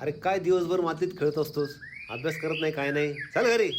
अरे काय दिवसभर मातीत खेळत असतोस? अभ्यास करत नाही काय नाही? चल घरी.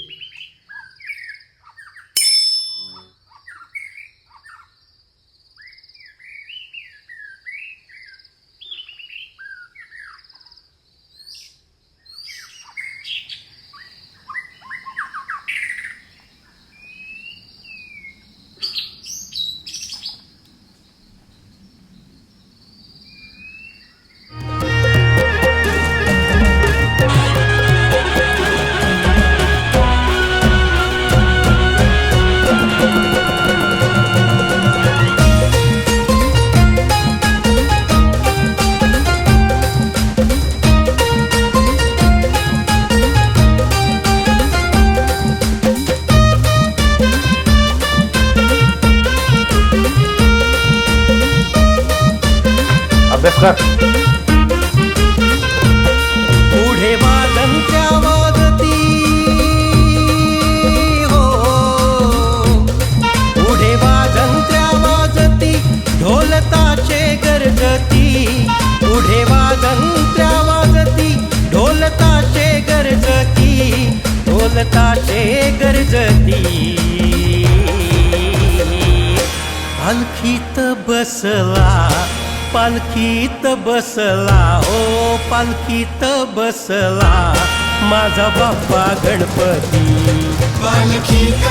पुढे वाजंत्र्या वाजती हो, हो, हो पुढे वाजंत्र्या वाजती ढोलताचे गरजती. पुढे वाजंत्र्या वाजती ढोलताचे गरजती. ढोलताचे गरजती. पालखीत बसला पालखीत बसला ओ पालखीत बसला माझा बाप्पा गणपती. पालखीत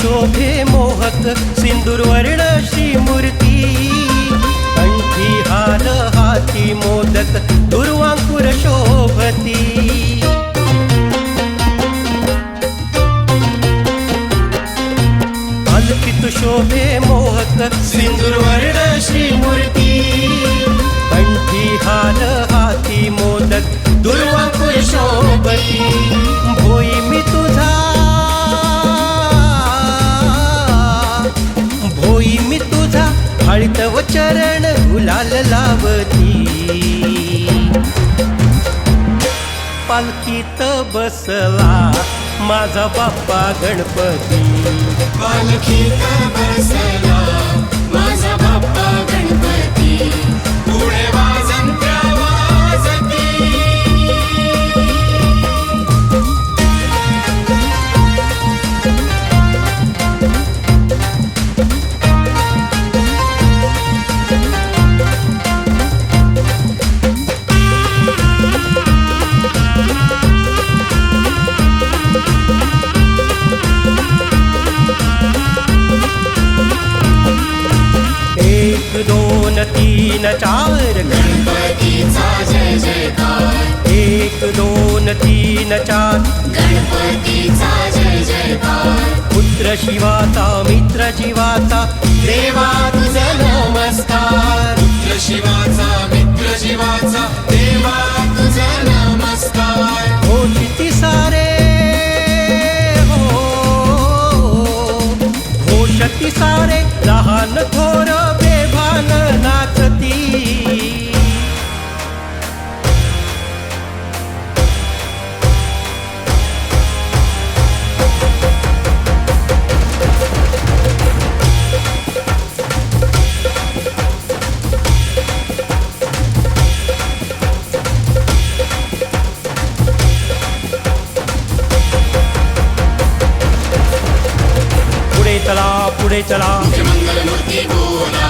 शोभे मोहक सिंदूरवर्ण श्री मूर्ती. कंठी हार हाती मोदक दुर्वांकुर शोभती. पालखीत शोभे मोहक सिंदूरवर्ण श्री मूर्ती. कंठी हार हाती मोदक दुर्वांकुर शोभती. भोई मी तुझा चरण गुलाल लावती. पालखीत बसला माझा बाप्पा गणपती. पालखीत बसला माझा बाप्पा गणपती. दोन तीन चार गणपतीचा जय जयकार. एक दोन तीन चार. गणपतीचा जय जयकार. पुत्र शिवाचा मित्र जीवाचा देवा तुझा नमस्कार. पुत्र शिवाचा मित्र जीवाचा देवा तुझा नमस्कार. पुढे चला।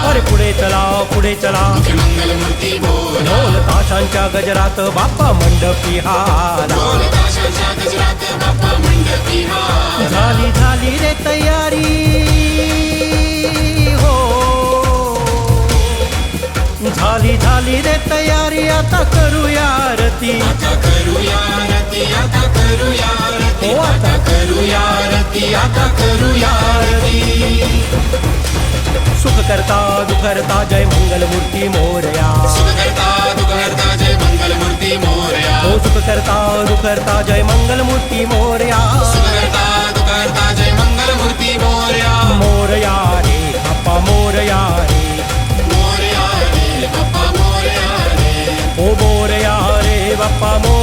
अरे पुढे चला पुढे चला। ढोल ताशांच्या गजरात बाप्पा मंडपी गजरात बाप्पा मंडपी हा झाली झाली रे तयारी। तयारी आता करूया आरती आता करूया आरती आता करूया आरती हो आता. करूया आरती आता करूया आरती सुख करता दुखरता जय मंगल मूर्ती मोरया. सुख करता दुख हरता जय मंगल मूर्ती मोरया. हो सुख करता दुखरता जय मंगल मूर्ती मोरया. सुख करता दुख हरता जय मंगल मूर्ती मोरया. मोरया रे